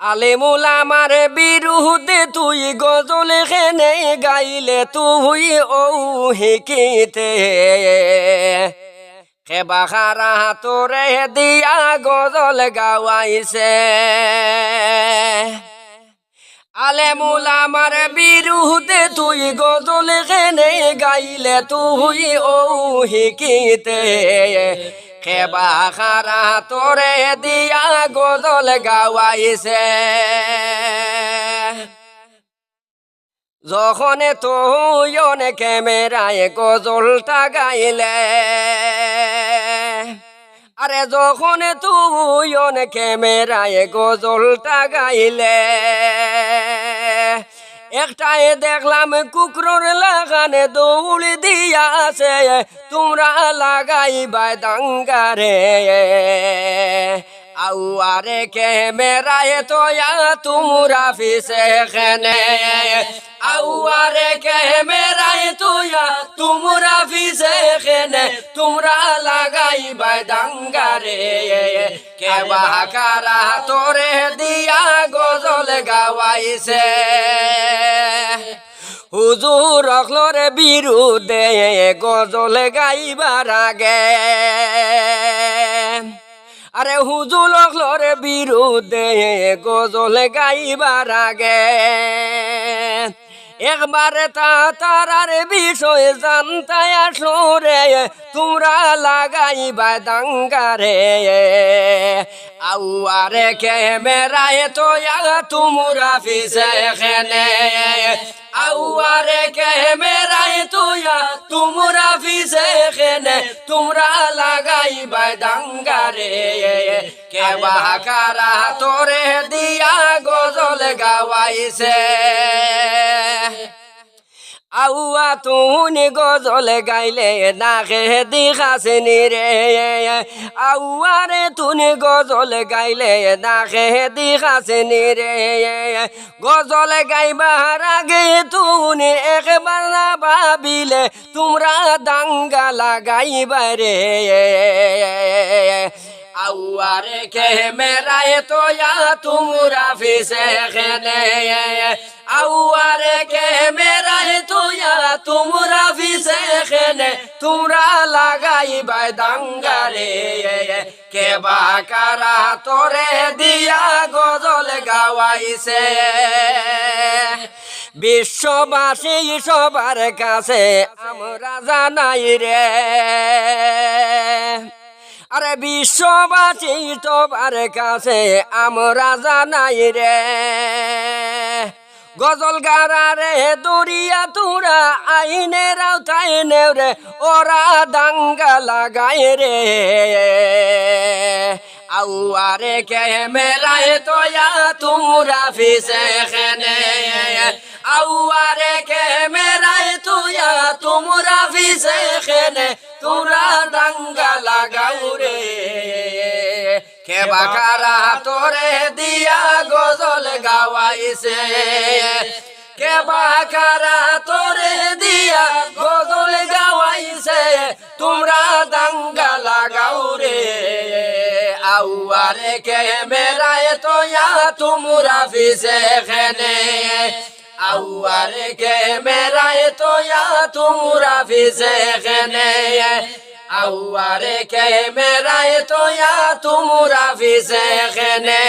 আলেমুল আমার বিরুদ্ধে তুই গজল খেনে গাইলে তুই ও হিকিতে। খেবাখারা তোরে দিয়া গজল গাওয়াইছে। আলেমুল আমার বিরুদ্ধে তুই গজল খেনে গাইলে তুই ও হিকিতে। খেবা খারা তোরে দিয়া গজল গাওয়াইছে। যখন তুই অনেক ক্যামেরায় গজলটা গাইলে, আরে যখন তুই অনেক ক্যামেরায় গজলটা গাইলে একটাই দেখলাম কুকুরর লাগানে দৌড় দিয়াছে তোমরা লাগাইবা দাঙ্গারে আউয়ারে ক্যামেরায় তোয়া তোমরা ফিসে খেনে আউয়ারে ক্যামেরায় তোয়া তোমরা ফিসে খেনে তোমরা লাগাইবা দাঙ্গারে কে বাহাকারা তোরে দিয়া গজল গাওয়াইছে। হুজুর অখলরে বিরুদ্ধে গজল গাইবার আগে। আরে হুজুর অখলরে বিরুদ্ধে গজল গাইবার আগে। একবারে তা তারার বিষয় জানতায় আসলো রে, তোমরা লাগাইবা দাঙ্গারে। আউয়ারে ক্যামেরায় তোয়া তোমরা ফিসে খেনে আউয়ারে ক্যামেরায় তোয়া তোমরা ফিসে খেনে তোমরা লাগাইবা দাঙ্গারে। কে বাহাকারা তোরে দিয়া গজল গাওয়াইছে। আউয়া তুনি গজল গাইলে নাকে দিখাসনি রে। আউয়ারে তুনি গজল গাইলে নাকে দিখাসনি রে। গজল গাইবার আগে তুনি একবার না ভাবিলে তোমরা দাঙ্গা লাগাইবা রে। আউয়ারে কে মেরায় তোয়া তোমরা ফিসে খেনে আউয়ারে কে মেরায় তোয়া তোমরা ফিসে খেনে তোমরা লাগাইবা দাঙ্গারে কে বাকারা তোরে দিয়া গজল গাওয়াইছে? বিশ্ববাসী সবার কাছে আমরা জানাই রে। আরে বিশ্ববাসী তোমার কাছে আমরা জানাই রে। গজল গারারে দরিয়া তুরা আইনের আওতায় নেও রে, ওরা দাঙ্গা লাগাই রে। আউয়ারে ক্যামেরায় তোয়া তোমরা ফিসে খেনে। আউয়ারে ক্যামেরায় তোয়া তোমরা ফিসে খেনে দাঙ্গা কে বাকারা তোরে দিয়া গজল গাওয়াইছে। কে বাকারা তোরে দিয়া গজল গাওয়াইছে, তোমরা দাঙ্গা লাগাও রে। আউয়ারে কে মেরায় তোয়া তোমরা ফিসে খেনে। আউয়ারে কে মেরায় তোয়া তোমরা ফিসে খেনে। আউয়ারে কে মেরায় তোয়া তোমরা ফিসে খেনে